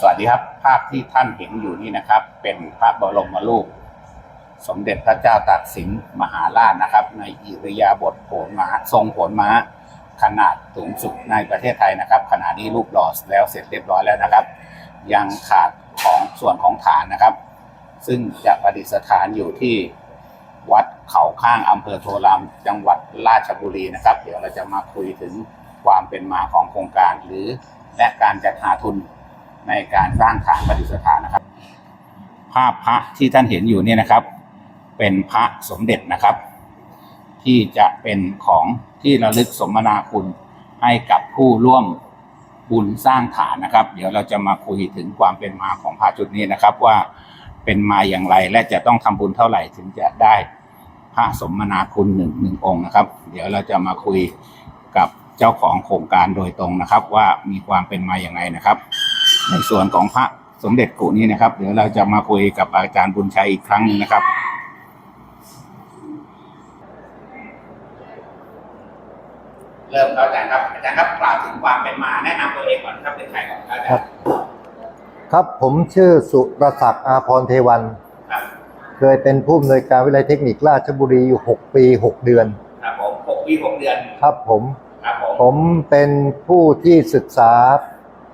สวัสดีครับ ภาพที่ท่านเห็นอยู่นี่นะครับ เป็นพระบรมรูป สมเด็จพระเจ้าตากสินมหาราชนะครับ ในอิริยาบถโผลมาทรงโผลมาขนาดสูงสุดในประเทศไทยนะครับ ขณะนี้รูปหล่อแล้วเสร็จเรียบร้อยแล้วนะครับ ยังขาดของส่วนของฐานนะครับ ซึ่งจะประดิษฐานอยู่ที่วัดเขาข้างอำเภอโทรามจังหวัดราชบุรีนะครับ เดี๋ยวเราจะมาคุยถึงความเป็นมาของโครงการหรือและการจัดหาทุน ในการสร้างฐานประดิษฐานนะครับ ภาพพระที่ท่านเห็นอยู่เนี่ยนะครับ เป็นพระสมเด็จนะครับ ที่จะเป็นของที่ระลึกสมนาคุณให้กับผู้ร่วมบุญสร้างฐานนะครับ เดี๋ยวเราจะมาคุยถึงความเป็นมาของพระจุดนี้นะครับ ว่าเป็นมาอย่างไรและจะต้องทำบุญเท่าไหร่ถึงจะได้พระสมนาคุณหนึ่งหนึ่งองค์นะครับ เดี๋ยวเราจะมาคุยกับเจ้าของโครงการโดยตรงนะครับ ว่ามีความเป็นมาอย่างไรนะครับ ในส่วนของพระสมเด็จกุนี้นะครับ เดี๋ยวเราจะมาคุยกับอาจารย์บุญชัยอีกครั้งหนึงนะครับ เริ่มครับอาจารย์ครับอาจารย์ครับกล่าวถึงความเป็นมาแนะนำตัวเองก่อนครับเป็นใครก่อนครับอาจารย์ครับผมชื่อสุรศักดิ์อาพรเทวัน ครับเคยเป็นผู้อำนวยการวิทยาลัยเทคนิคราชบุรีอยู่ 6 ปี 6 เดือน ครับผมหกปีหกเดือนครับผม ครับผม ผมเป็นผู้ที่ศึกษา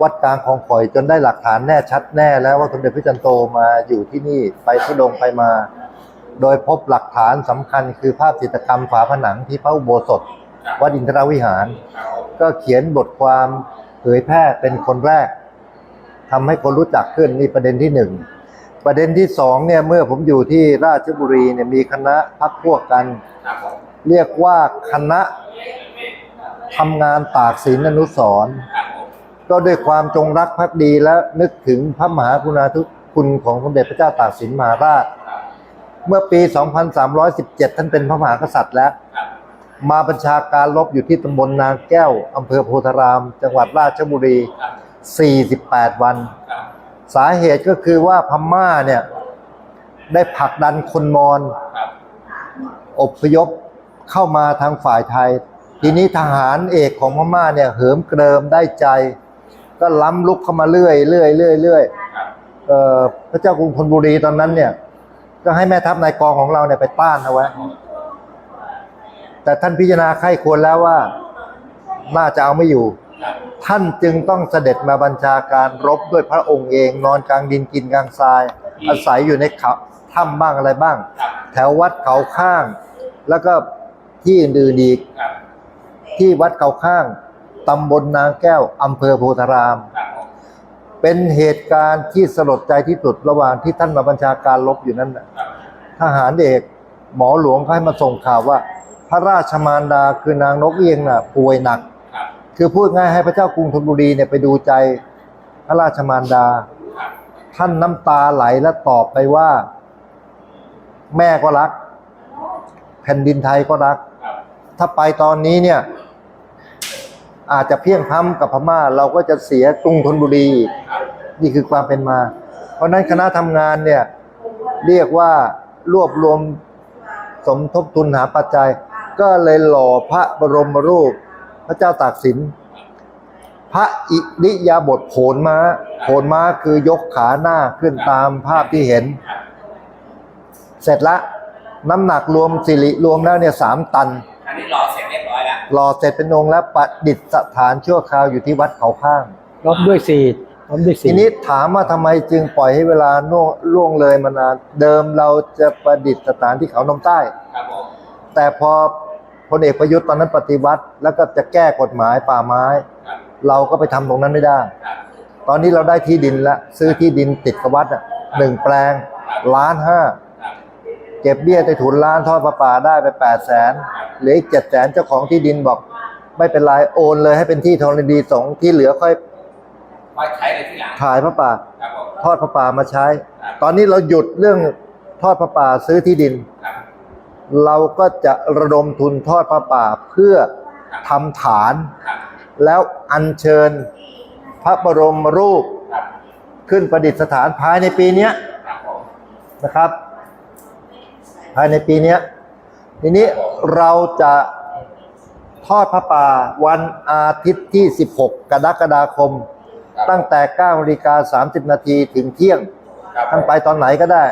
วัดกลางคลองข่อยจนได้หลักฐานแน่ชัดแน่แล้วว่าสมเด็จพระจันทร์โตมาอยู่ที่นี่ไปทุดงไปมา โดยพบหลักฐานสำคัญคือภาพจิตรกรรมฝาผนังที่พระอุโบสถ วัดอินทรวิหาร ก็เขียนบทความเผยแพร่เป็นคนแรกทำให้คนรู้จักขึ้นนี่ประเด็นที่หนึ่งประเด็นที่สองเนี่ยเมื่อผมอยู่ที่ราชบุรีเนี่ยมีคณะพักพวกกัน เรียกว่าคณะทำงานตากสินอนุสร ก็ด้วยความจงรักภักดีและนึกถึงพระมหากรุณาธิคุณของสมเด็จพระเจ้าตากสินมหาราชครับเมื่อปี 2317 ท่านเป็นพระมหากษัตริย์แล้ว มาบัญชาการรบอยู่ที่ตำบลนางแก้วอำเภอโพธาราม จังหวัดราชบุรีครับ48 วัน สาเหตุก็คือว่าพม่าเนี่ย ได้ผลักดันคนมอญครับอพยพเข้ามาทางฝ่ายไทย ทีนี้ทหารเอกของพม่าเนี่ยเหิมเกริมได้ใจ ก็ล้ำลุกเข้ามาเรื่อยเรื่อยเรื่อยเรื่อยครับเอ่อพระเจ้ากรุงธนบุรีตอนนั้นเนี่ย ก็ให้แม่ทัพนายกองของเราเนี่ยไปต้านเอาไว้ แต่ท่านพิจารณาไข้ควรแล้วว่าน่าจะเอาไม่อยู่ครับท่านจึงต้องเสด็จมาบัญชาการรบด้วยพระองค์เอง นอนกลางดินกินกลางทราย อาศัยอยู่ในเขาถ้ำบ้างอะไรบ้างครับแถววัดเขาข้าง แล้วก็ที่อื่นๆอีกครับที่วัดเขาข้าง ตำบลนางแก้วอำเภอโพธารามครับผมเป็นเหตุการณ์ที่สลดใจที่สุดระหว่างที่ท่านมาบัญชาการรบอยู่นั้นน่ะครับทหารเอกหมอหลวงเขาให้มาส่งข่าวว่า พระราชมารดาคือนางนกเอียงน่ะป่วยหนักครับคือพูดง่ายให้พระเจ้ากรุงธนบุรีเนี่ยไปดูใจพระราชมารดาครับท่านน้ำตาไหลและตอบไปว่า แม่ก็รัก แผ่นดินไทยก็รักครับถ้าไปตอนนี้เนี่ย อาจจะเพียงพ้ำกับพม่า เราก็จะเสียกรุงธนบุรีอีกนี่คือความเป็นมา เพราะนั้นคณะทำงานเนี่ยเรียกว่ารวบรวมสมทบทุนหาปัจจัย ก็เลยหล่อพระบรมรูป พระเจ้าตากสิน พระอิริยาบถโผนม้าโผนม้าคือยกขาหน้าขึ้นตามภาพที่เห็น เสร็จละ น้ำหนักรวมสิริรวมแล้วเนี่ยสามตัน อันนี้รอเสร็จเรียบร้อ หล่อเสร็จเป็นองค์แล้วประดิษฐานชั่วคราวอยู่ที่วัดเขาข้างล้อมด้วยสีดล้อมด้วยสีทีนี้ถามว่าทำไมจึงปล่อยให้เวลาล่วงล่วงเลยมานาน เดิมเราจะประดิษฐานที่เขานมใต้ ครับผมแต่พอพลเอกประยุทธ์ตอนนั้นปฏิวัติ แล้วก็จะแก้กฎหมายป่าไม้ ครับเราก็ไปทำตรงนั้นไม่ได้ ครับตอนนี้เราได้ที่ดินแล้วซื้อที่ดินติดกับวัดอะหนึ่งแปลงล้านห้าครับ เก็บเบี้ยใต้ถุนล้านทอดประป่าได้ไปแปดแสนเหลืออีกเจ็ดแสนเจ้าของที่ดินบอก ไม่เป็นไรโอนเลยให้เป็นที่ธรณีสงฆ์ที่เหลือค่อยไว้ใช้เลยที่หลังขายพระป่า ครับผมทอดพระป่ามาใช้ครับตอนนี้เราหยุดเรื่องทอดพระป่าซื้อที่ดิน ครับเราก็จะระดมทุนทอดพระป่าเพื่อทำฐาน ครับแล้วอัญเชิญพระบรมรูปครับขึ้นประดิษฐานภายในปีเนี้ยครับผมนะครับ ภายในปีเนี้ยทีนี้เราจะทอดพระป่าวันอาทิตย์ที่ 16 กรกฎาคม ครับตั้งแต่9นาฬิกา30 นาทีถึงเที่ยงครับท่านไปตอนไหนก็ได้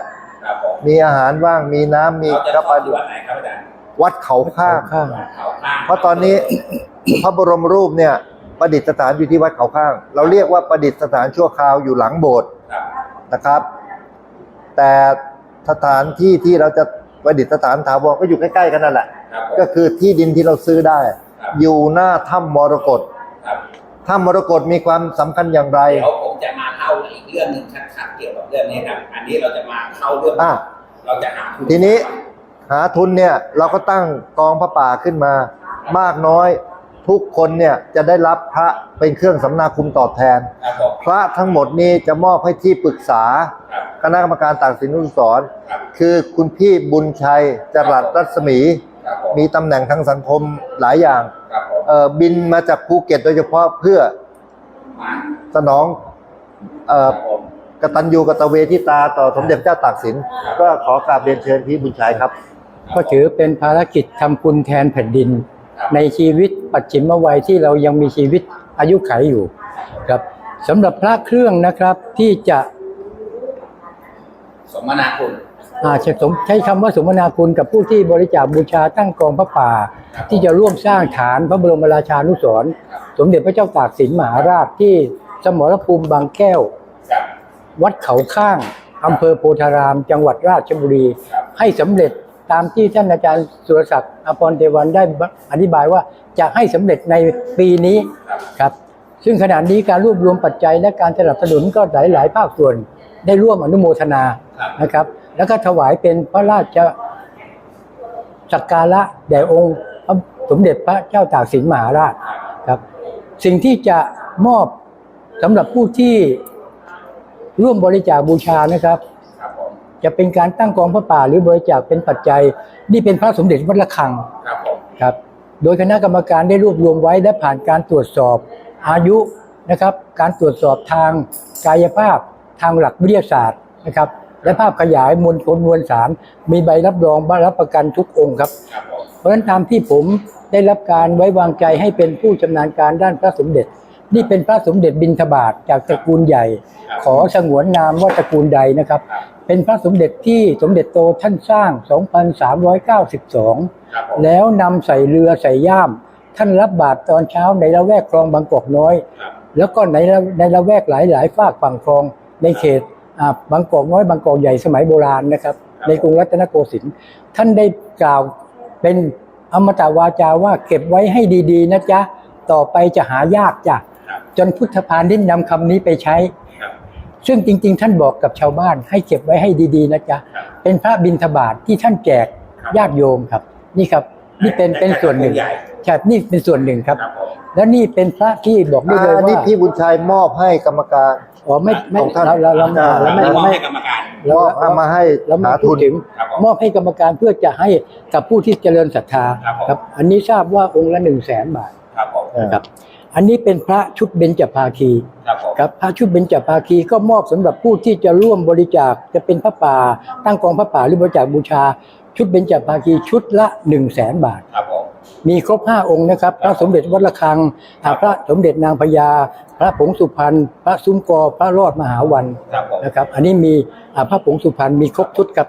ครับผมมีอาหารว่างมีน้ำมีเราจะกระเข้าปาที่วัดไหนครับอาจารย์วัดเขาข้าง ข้าง เขาข้างเพราะตอนนี้ พระบรมรูปเนี่ยประดิษฐานอยู่ที่วัดเขาข้าง เราเรียกว่าประดิษฐานชั่วคราวอยู่หลังโบสถ์ครับนะครับ แต่สถานที่ที่เราจะ ประดิษฐานถาวรก็อยู่ใกล้ๆกันนั่นแหละครับผมก็คือที่ดินที่เราซื้อได้ครับอยู่หน้าถ้ำมรกตครับถ้ำมรกตมีความสำคัญอย่างไรเดี๋ยวผมจะมาเล่าอีกเรื่องหนึ่งชัดๆเกี่ยวกับเรื่องนี้ครับอันนี้เราจะมาเข้าเรื่องอะเราจะหาทุทีนี้หาทุนเนี่ยเราก็ตั้งกองพระป่าขึ้นมามากน้อย ทุกคนเนี่ยจะได้รับพระเป็นเครื่องสำนาคุมตอบแทน ครับผม พระทั้งหมดนี้จะมอบให้ที่ปรึกษา ครับคณะกรรมการต่างสินนุสรณ์ครับคือคุณพี่บุญชัยจรัสรัศมี ครับผมมีตำแหน่งทางสังคมหลายอย่างครับผมเอ่อบินมาจากภูเก็ตโดยเฉพาะเพื่อมาสนองเอ่คอรับผมกตัญญูกตเวทิตาต่อสมเด็จพระเจ้าตากสิน ก็ขอกราบเรียนเชิญพี่บุญชัยครับ ก็ถือเป็นภารกิจทำคุณแทนแผ่นดินครับ ในชีวิตปัจฉิมวัยที่เรายังมีชีวิตอายุขัยอยู่ครับสำหรับพระเครื่องนะครับที่จะสมนาคุณอาใช้สมใช้คำว่าสมนาคุณกับผู้ที่บริจาคบูชาตั้งกองพระป่า ที่จะร่วมสร้างฐานพระบรมราชานุสรณ์สมเด็จพระเจ้าตากสินมหาราชที่สมรภูมิบางแก้วครับวัดเขาข้างอำเภอโพธาราม จังหวัดราชบุรีครับให้สำเร็จ ตามที่ท่านอาจารย์สุรศักดิ์อภรณ์เทวันได้อธิบายว่าจะให้สำเร็จในปีนี้ครับครับซึ่งขณะนี้การรวบรวมปัจจัยและการสนับสนุนก็หลายหลายๆภาคส่วนได้ร่วมอนุโมทนาครับนะครับ แล้วก็ถวายเป็นพระราชสักการะแด่องค์พระสมเด็จพระเจ้าตากสินมหาราชครับ สิ่งที่จะมอบสำหรับผู้ที่ร่วมบริจาคบูชานะครับครับผม จะเป็นการตั้งกองพระป่าหรือบริจาคเป็นปัจจัย นี่เป็นพระสมเด็จวัดระฆังครับผมครับโดยคณะกรรมการได้รวบรวมไว้และผ่านการตรวจสอบอายุนะครับ การตรวจสอบทางกายภาพทางหลักวิทยาศาสตร์นะครับ และภาพขยายมวลชนมวลสาร มีใบรับรองบรับประกันทุกองค์ครับครับผมเพราะฉะนั้นตามที่ผมได้รับการไว้วางใจให้เป็นผู้ชำนาญการด้านพระสมเด็จ นี่เป็นพระสมเด็จบิณฑบาตจากตระกูลใหญ่ ขอสงวนนามว่าตระกูลใดนะครับครับ เป็นพระสมเด็จที่สมเด็จโตท่านสร้าง 2392ครับผมแล้วนำใส่เรือใส่ย่าม ท่านรับบาตรตอนเช้าในละแวกคลองบางกอกน้อยครับแล้วก็ในละในละแวกหลายหลายๆฝากฝั่งคลองในเขตอ่าบางกอกน้อยบางกอกใหญ่สมัยโบราณนะครับครับ ในกรุงรัตนโกสินทร์ท่านได้กล่าวเป็นอมตะวาจาว่าเก็บไว้ให้ดีๆนะจ๊ะ ต่อไปจะหายากจ้ะครับ จนพุทธพานได้นำคำนี้ไปใช้ครับซึ่งจริง ๆ ท่านบอกกับชาวบ้านให้เก็บไว้ให้ดีๆนะจ๊ะครับเป็นพระบิณฑบาตที่ท่านแจกครับญาติโยมครับ นี่ครับ นี่เป็นเป็นส่วนหนึ่งใหญ่ใช่นี่เป็นส่วนหนึ่งครับครับผมแล้วนี่เป็นพระที่บอกได้เลยอันนี้ว่าพี่บุญชัยมอบให้กรรมการอ๋อไม่ไม่ของท่านเราเราเราอ่าเราไม่แล้วเรามอบไม่ให้กรรมการเรามอบเอามาให้เราไม่หาพูทุดนถึงครับผมมอบให้กรรมการเพื่อจะให้กับผู้ที่เจริญศรัทธาครับผมครับอันนี้ทราบว่าองค์ละหนึ่งแสนบาทครับผมเออครับอันนี้เป็นพระชุดเบญจภาคีครับผม ครับพระชุดเบญจภาคีก็มอบสำหรับผู้ที่จะร่วมบริจาคจะเป็นพระป่า ตั้งกองพระป่าหรือบริจาคบูชา ชุดเบญจภาคีชุดละ1นึ่งแสนบาท ครับผม มีครบ5องค์นะครับ พระสมเด็จวัดระฆังอ่าพระสมเด็จนางพญาพระผงสุพรรณพระซุ้มกอพระรอดมหาวันครับผม นะครับ อันนี้มีอ่าพระผงสุพรรณมีครบชุดครับ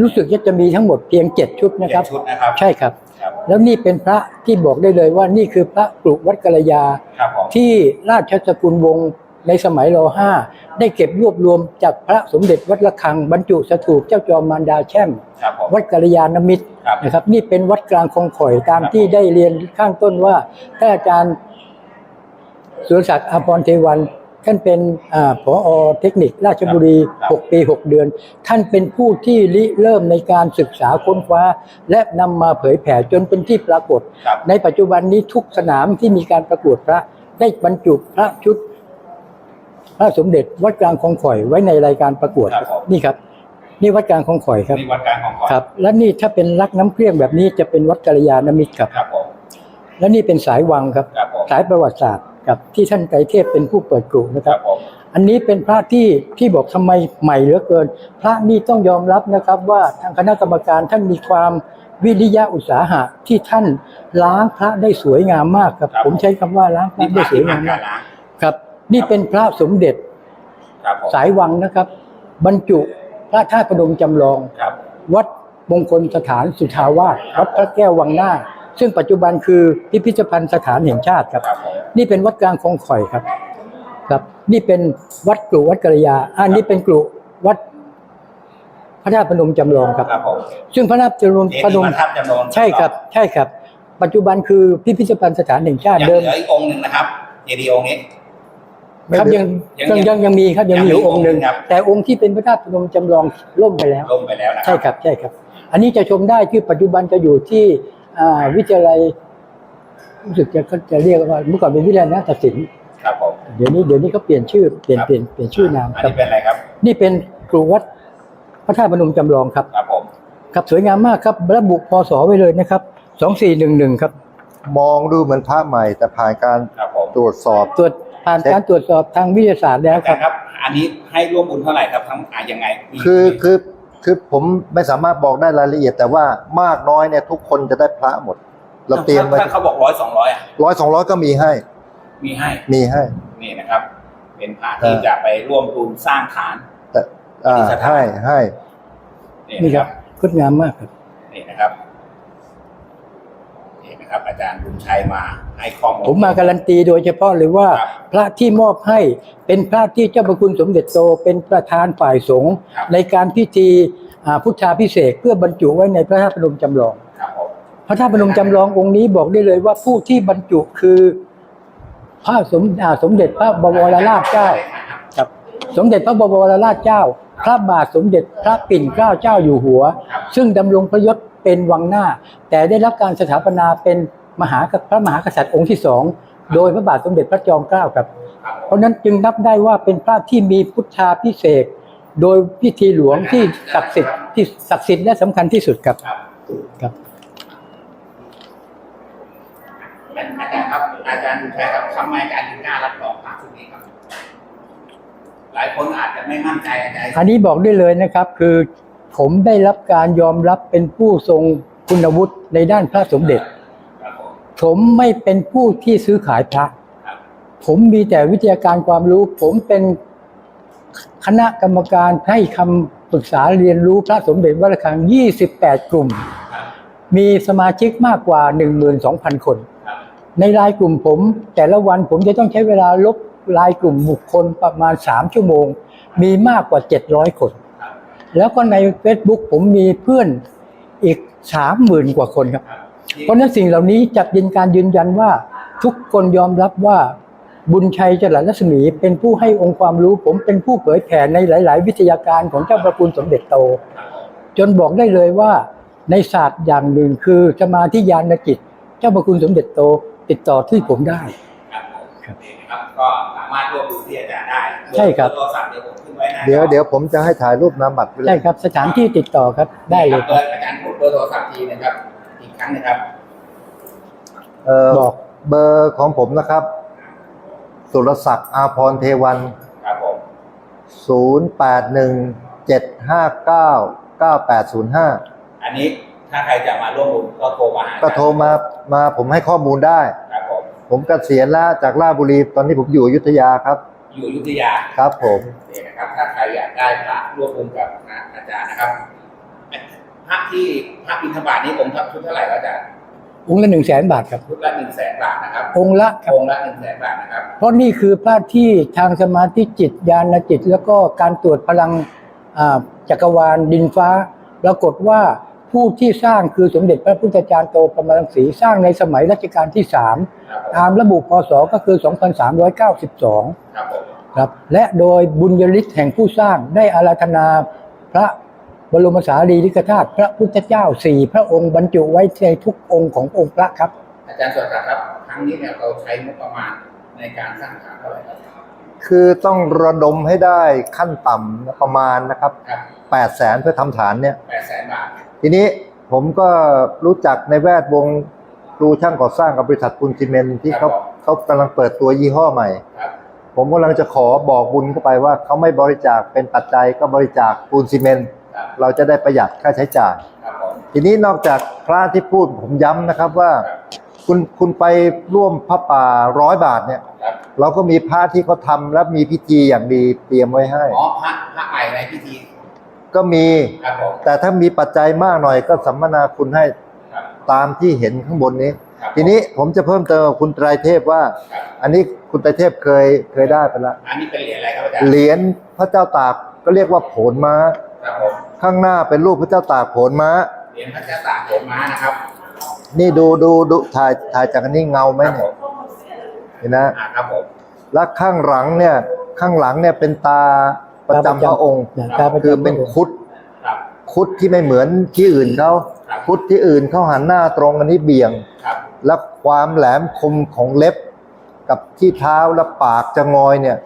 รู้สึกว่าจะมีทั้งหมดเพียง7ชุดนะครับ เจ็ดชุดนะครับ ใช่ครับ ครับแล้วนี่เป็นพระที่บอกได้เลยว่านี่คือพระกรุวัดกัลยา ครับผมที่ราชสกุลวงศ์ในสมัยรห้าได้เก็บรวบรวมจากพระสมเด็จวัดระฆังบรรจุสถูปเจ้าจอมมารดาแช่ม ครับผม วัดกัลยาณมิตรครับนะครับ นี่เป็นวัดกลางคลองข่อยตามครับที่ได้เรียนข้างต้นว่าท่านอาจารย์สุรศักดิ์อภรณ์เทวัน ท่านเป็นอาผอเทคนิคราชบุรี 6 ปี 6 เดือน ท่านเป็นผู้ที่ริเริ่มในการศึกษาค้นคว้า และนำมาเผยแผ่จนเป็นที่ปรากฏครับในปัจจุบันนี้ทุกสนามที่มีการประกวดพระได้บรรจุพระชุด พระสมเด็จวัดกลางคลองข่อยไว้ในรายการประกวดครับผมนี่ครับนี่วัดกลางคลองข่อยครับนี่วัดกลางของขวัญครับ และนี่ถ้าเป็นรักน้ำเครื่องแบบนี้จะเป็นวัดกัลยาณมิตรครับครับผมและนี่เป็นสายวังครับครับผมสายประวัติศาสตร์ กับที่ท่านไตรเทพเป็นผู้เปิดกลุ่นะคครัรับบผมอันนี้เป็นพระที่ที่บอกทำไมใหม่เหลือเกิน พระนี่ต้องยอมรับนะครับว่าทางคณะกรรมการท่านมีความวิริยะอุตสาหะที่ท่านล้างพระได้สวยงามมากครับ ผมใช้คำว่าล้างพระนี่พได้ระสวที่ยผ่างานมกามารกล้างครับ นี่เป็นพระสมเด็จครับผมสายวังนะครับ บรรจุพระธาตุพนมจำลองครับวัดมงคลสถานสุทาวาสวัดพระแก้ววังหน้า ซึ่งปัจจุบันคือพิพิธภัณฑ์สถานแห่งชาติครับครับผมนี่เป็นวัดกลางคลองข่อยครับ ครับ นี่เป็นวัดกลุวัดกระยาอันนี้เป็นกลุวัดพระธาตุพนมจำลองครับครับผมซึ่งพระธาตุพนมเจพดีนย์มพระธาตุจำลองใช่ครับ ใช่ครับ ปัจจุบันคือพิพิธภัณฑ์สถานแห่งชาติยังเดิเหมลืออีกองค์หนึ่งนะครับเจดีย์องค์นี้ครับยังยังยังยังยังมีครับยังมีอยู่องค์หนึ่งครับแต่องค์ที่เป็นพระธาตุพนมจำลองล่มไปแล้วลงไปแล้วนะคใช่รับครับใช่ครับ อันนี้จะชมได้คือปัจจุบันจะอยู่ที่อ่า วิทยาลัยรู้สึกจะเขาจะเรียกว่าเมื่อก่อนเป็นวิทยาลัยนาฏศิลป์ครับผมเดี๋ยวนี้เดี๋ยวนี้เขาเปลี่ยนชื่อเปลี่ยนครับเปลี่ยนเปลี่ยนชื่อนามอันครับนี้เป็นอะไรครับ นี่เป็นกรุวัดพระธาตุพนมจำลองครับ ครับผมครับสวยงามมากครับระบุพศไว้เลยนะครับสองสี่หนึ่งหนึ่งครับมองดูเหมือนพระใหม่แต่ผ่านการครับผมตรวจสอบตรวจผ่านการตรวจสอบทางวิทยาศาสตร์แล้วอาคจารัรบย์ครับ อันนี้ให้ร่วมบุญเท่าไหร่ครับทั้งอ่ายังไงมีคือคือ คือผมไม่สามารถบอกได้รายละเอียด แต่ว่ามากน้อยเนี่ยทุกคนจะได้พระหมด เราเตรียมไว้ถ้าเขาบอกร้อยสองร้อยอะร้อยสองร้อยก็มีให้ มีให้มีให้ นี่นะครับ เป็นพระที่จะไปร่วมทุนสร้างฐานแต่อ่ามีสถานให้ให้นี่นี่นะคครัรับบงดงามมากครับนี่นะครับ นี่นะครับ อาจารย์บุญชัยมาให้ข้อมูล ผมมาการันตีโดยเฉพาะเลยว่า ครับพระที่มอบให้เป็นพระที่เจ้าพระคุณสมเด็จโตเป็นประธานฝ่ายสงฆ์ครับ ในการพิธีอ่าพุทธาพิเศษกเพื่อบรรจุไว้ในพระธาตุพนมจำลอง ครับผมพระธาตุพนมจำลององค์นี้บอกได้เลยว่าผู้ที่บรรจุคือ พระสมอ่าสมเด็จพระบวรราชเจ้า ครับ สมเด็จพระบวรราชเจ้า พระบาทสมเด็จพระปิ่นเกล้าเจ้าอยู่หัว ซึ่งดำรงพระยศ เป็นวังหน้า แต่ได้รับการสถาปนาเป็นมหาพระมหากษัตริย์องค์ที่สองโดยพระบาทสมเด็จพระจอมเกล้าครับครับเพราะฉะนั้นจึงนับได้ว่าเป็นพระที่มีพุทธาพิเศษกโดยพิธีหลวงที่ศักดิ์สิทธิ์ที่ศักดิ์สิทธิ์และสำคัญที่สุดครับครับครับอาจารย์ครับอาจารย์บุญชัยครับทำไมอาจารย์ถึงกล้ารับรองพระชุดนี้ครับหลายคนอาจจะไม่มั่นใจอาจารย์อันนี้บอกได้เลยนะครับ คือ ผมได้รับการยอมรับเป็นผู้ทรงคุณวุฒิในด้านพระสมเด็จ ผมไม่เป็นผู้ที่ซื้อขายพระ ผมมีแต่วิทยาการความรู้ ผมเป็นคณะกรรมการให้คำปรึกษาเรียนรู้พระสมเด็จวัดระฆัง 28 กลุ่ม มีสมาชิกมากกว่า 12,000 คนครับในในรายกลุ่มผม แต่ละวันผมจะต้องใช้เวลาลบรายกลุ่มบุคคลประมาณ 3 ชั่วโมง มีมากกว่า 700 คน แล้วก็ใน Facebook ผมมีเพื่อนอีก30,000กว่าคนครับครับเพราะฉะนั้นสิ่งเหล่านี้จะเป็นการยืนยันว่าทุกคนยอมรับว่าบุญชัยจรัสรัศมีเป็นผู้ให้องค์ความรู้ ผมเป็นผู้เผยแผ่ในหลาย ๆ วิทยาการของเจ้าประคุณสมเด็จโต จนบอกได้เลยว่าในศาสตร์อย่างหนึ่งคือสมาธิญาณจิต เจ้าประคุณสมเด็จโตติดต่อที่ผมได้ ครับผมนี่นะครับก็สามารถร่วมดูที่อาจารย์ได้ใช่ครับเอโทรศัพท์เดี๋ยวผมขึ้นไว้หนะเดี๋ยวเดี๋ยวผมจะให้ถ่ายรูปนามบัตรไปเลใช่ยครับสถานที่ติดต่อครับได้เลยครับอาจารย์พูดเบอร์โทรศัพท์ทีนะครับ อีกครั้งนะครับเอ่อบอก เบอร์ของผมนะครับ สุรศักดิ์อาพรเทวัน ครับผม0817599805 อันนี้ถ้าใครจะมาร่วมบุญก็โทรมาหาก็โทรมามาผมให้ข้อมูลได้ ครับ ผมผมเกษียณแล้วจากราชบุรีตอนนี้ผมอยู่อยุธยาครับ อยู่อยุธยาครับผมนี่นะครับ ถ้าใครอยากได้พระร่วมบุญกับอาจารย์นะครับพระที่พระบิณฑบาตนี้องค์ชุดเท่าไหร่ครับอาจารย์องค์ละหนึ่งแสนบาทครับชุดละหนึ่งแสนบาทนะครับ องค์ละครับองค์ละหนึ่งแสนบาทนะครับ เพราะนี่คือพระที่ทางสมาธิจิตญาณจิต แล้วก็การตรวจพลังอ่าจักรวาลดินฟ้า ปรากฏว่า ผู้ที่สร้างคือสมเด็จพระพุทธจารย์โตประมาณสีสร้างในสมัยรัชกาลที่ครับผม3ตามระบุพศก็คือ 2392ครับผมครับและโดยบุญยฤทธิ์แห่งผู้สร้างได้อาราธนาพระบรมสารีริกธาตุพระพุทธเจ้าสี่พระองค์บรรจุไว้ในทุกองค์ขององค์พระครับ อาจารย์สวัสดิ์ครับครั้งนี้เนี่ยเราใช้งบประมาณในการสร้างฐานเท่าไหร่ครับคือต้องระดมให้ได้ขั้นต่ำประมาณนะครับครับ8แสนเพื่อทำฐานเนี่ยแปดแสนบาท ทีนี้ผมก็รู้จักในแวดวงครูช่างก่อสร้างกับบริษัทปูนซีเมนต์ที่เขาเขากำลังเปิดตัวยี่ห้อใหม่ครับผมกำลังจะขอบอกบุญเข้าไปว่าเขาไม่บริจาคเป็นปัจจัยก็บริจาคปูนซีเมนต์ครับเราจะได้ประหยัดค่าใช้จ่ายครับผมทีนี้นอกจากพระที่พูดผมย้ำนะครับว่า คุณคุณไปร่วมพระป่าร้อยบาทเนี่ยครับเราก็มีพระที่เขาทำและมีพิธีอย่างดีเตรียมไว้ให้อ๋อพระพระใหม่ในพิธี ก็มี ครับผม แต่ถ้ามีปัจจัยมากหน่อยก็สัมมนาคุณให้ครับ ตามที่เห็นข้างบนนี้ ครับทีนี้ผมจะเพิ่มเติมกับคุณไตรเทพว่า ครับอันนี้คุณไตรเทพเคยเคยได้ไปแล้วอันนี้เป็นเหรียญอะไรครับอาจารย์เหรียญพระเจ้าตากก็เรียกว่าโผลม้า ครับผม ข้างหน้าเป็นรูปพระเจ้าตากโผลม้า เหรียญพระเจ้าตากโขนม้านะครับนี่ดูดูดูถ่ายถ่ายจากอันนี้เงาไหมครับผเนี่ยมเห็นนะ อ่าครับผม แล้วข้างหลังเนี่ยข้างหลังเนี่ยเป็นตา ประจำพระองค์นะตาประคือจำเป็นคุดครับคุดที่ไม่เหมือนที่อื่นเขาครับคุดที่อื่นเขาหันหน้าตรงอันนี้เบี่ยงครับและความแหลมคมของเล็บ กับที่เท้าและปากจะงอยเนี่ย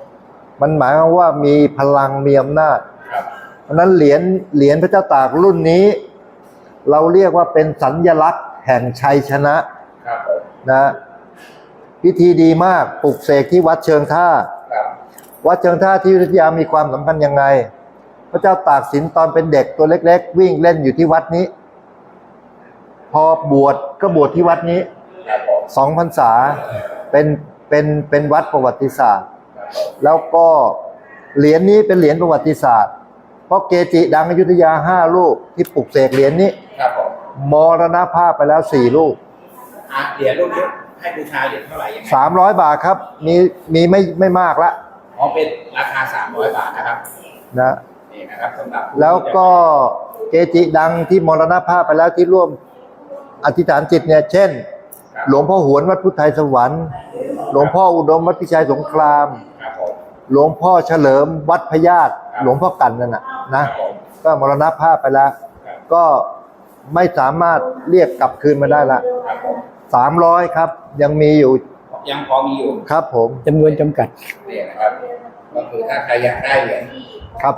มันหมายความว่ามีพลังมีอำนาจครับเพราะฉะนั้นเหรียญเหรียญพระเจ้าตากรุ่นนี้ เราเรียกว่าเป็นสัญญลักษณ์แห่งชัยชนะครับผมนะพิธีดีมากปลุกเสกที่วัดเชิงท่าครับ วัดเชิงท่าที่อยุธยามีความสำคัญยังไง พระเจ้าตากสินตอนเป็นเด็กตัวเล็ก ๆ วิ่งเล่นอยู่ที่วัดนี้ พอบวชก็บวชที่วัดนี้ครับผมสองพรรษาเป็นเป็นเป็นวัดประวัติศาสตร์ครับผมแล้วก็เหรียญนี้เป็นเหรียญประวัติศาสตร์ เพราะเกจิดังอยุธยาห้าลูกที่ปลุกเสกเหรียญนี้ครับผมมรณภาพไปแล้วสี่ลูกอะเหรียญรุ่นนี้ให้บูชาเหรียญเท่าไหร่ยังไงสามร้อยบาทครับ มีมีไม่ไม่มากละ อ๋อเป็นราคาสามร้อยบาทนะครับนะนี่นะครับสำหรับผู้แล้วก็เกจิดังที่มรณภาพไปแล้วที่ร่วมอธิษฐานจิตเนี่ยเช่นครับหลวงพ่อหวนวัดพุทธไทยสวรรค์ หลวงพ่ออุดมวัดพิชัยสงครามครับผมหลวงพ่อเฉลิมวัดพญาตครับหลวงพ่อกันนั่นน่ะคนะรับผมก็มรณภาพไปแล้วครับก็ไม่สามารถเรียกกลับคืนมาได้ละครับผมสามร้อยครับ ยังมีอยู่ ยังพอมีอยู่ครับผมจำนวนจำกัดนี่นะครับ ก็คือถ้าใครอยากได้เหรียญครับ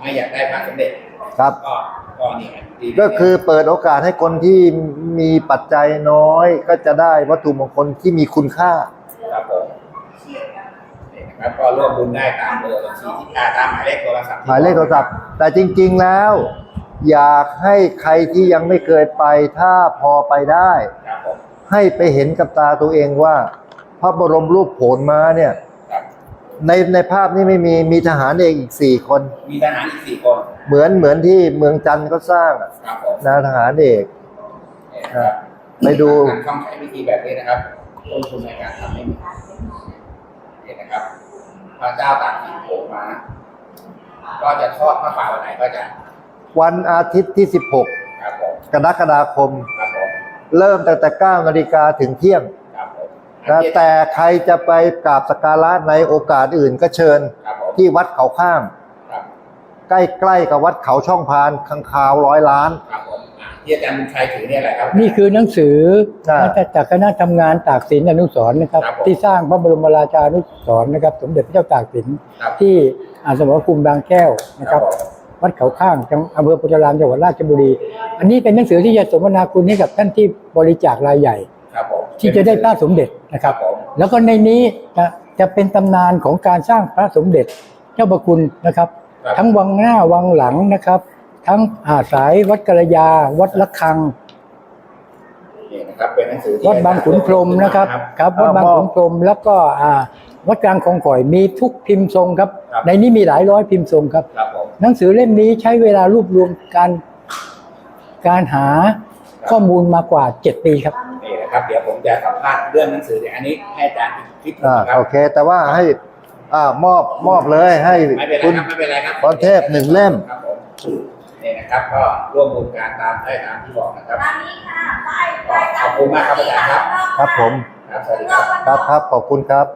ไม่อยากได้พระสมเด็จครับ ก็ก็นี่ไงดีก็คือเปิดโอกาสให้คนที่มีปัจจัยน้อย ก็จะได้วัตถุมงคลที่มีคุณค่า ครับผมนี่นะครับก็ร่วมบุญได้ตามเบอร์บัญชีที่อ่าตามหมายเลขโทรศัพท์หมายเลขโทรศัพท์ แต่จริง ๆแล้ว อยากให้ใครที่ยังไม่เคยไปถ้าพอไปได้ ครับผม ให้ไปเห็นกับตาตัวเองว่า พระบรมรูปโผลม้าเนี่ย ครับในในภาพนี้ไม่มีมีทหารเอกอีกสี่คน มีทหารอีกสี่คนเหมือนเหมือนที่เมืองจันทร์เขาสร้างอะครับผมนะทหารเอกนี่นะครับไปดู การทำใช้วิธีแบบนี้นะครับต้นทุนในการทำไม่มีนี่นะครับพระเจ้าตากสินโผล่มา ก็จะทอดพระป่าวันไหนก็จะวันอาทิตย์ที่ครับผม16กรกฎาคม ครับผมเริ่มตั้งแต่9นาฬิกาถึงเที่ยง ครับผมนะแต่ใครจะไปกราบสักการะในโอกาสอื่นก็เชิญครับผมที่วัดเขาข้ามครับใกล้ๆกับวัดเขาช่องพานคังคาวร้อยล้านครับผมอะที่อาจารย์บุญชัยถือเนี่ยอะไรครับ นี่คือหนังสืออ่ามาจากคณะทำงานตากสินอนุสรณ์นะครับครับผมที่สร้างพระบรมราชานุสรณ์นะครับ สมเด็จพระเจ้าตากสินครับที่อาสมรภูมิบางแก้วนะครับครับผมวัดเขาข้างจังอำเภอโพธารามจังหวัดราชบุรี อันนี้เป็นหนังสือที่จะสมนาคุณให้กับท่านที่บริจาครายใหญ่ครับผม ที่จะได้พระสมเด็จนะครับครับผมแล้วก็ในนี้จะจะเป็นตำนานของการสร้างพระสมเด็จเจ้าประคุณนะครับครับทั้งวังหน้าวังหลังนะครับ ทั้งอาสายวัดกระยา วัดละคังนี่นะครับเป็นหนังสือที่วัดบางขุนพรหมนะครับครับวัดบางขุนพรหมแล้วก็อ่าวัดกลางคลองข่อยมีทุกพิมพ์ทรงครับ ในนี้มีหลายร้อยพิมพ์ทรงครับครับผมหนังสือเล่มนี้ใช้เวลารวบรวมการการหาข้อมูลมากว่า7ปีครับ นี่นะครับเดี๋ยวผมจะสัมภาษณ์เรื่องหนังสือเนี่ยอันนี้ให้อาจารย์อีกคลิปหนึ่งอ่านะครับโอเค แต่ว่าให้อ่ามอบมอบเลยให้ไม่เป็นไรคุณครับไม่เป็นไรครับพรเทพหนึ่งเล่ม ครับผมนี่นะครับก็ร่วมบุญการตามได้ตามที่บอกนะครับ ตามนี้ค่ะไปไปขอบคุณมากครับอาจารย์ครับ ครับผม ครับสวัสดีครับ ครับครับขอบคุณครับ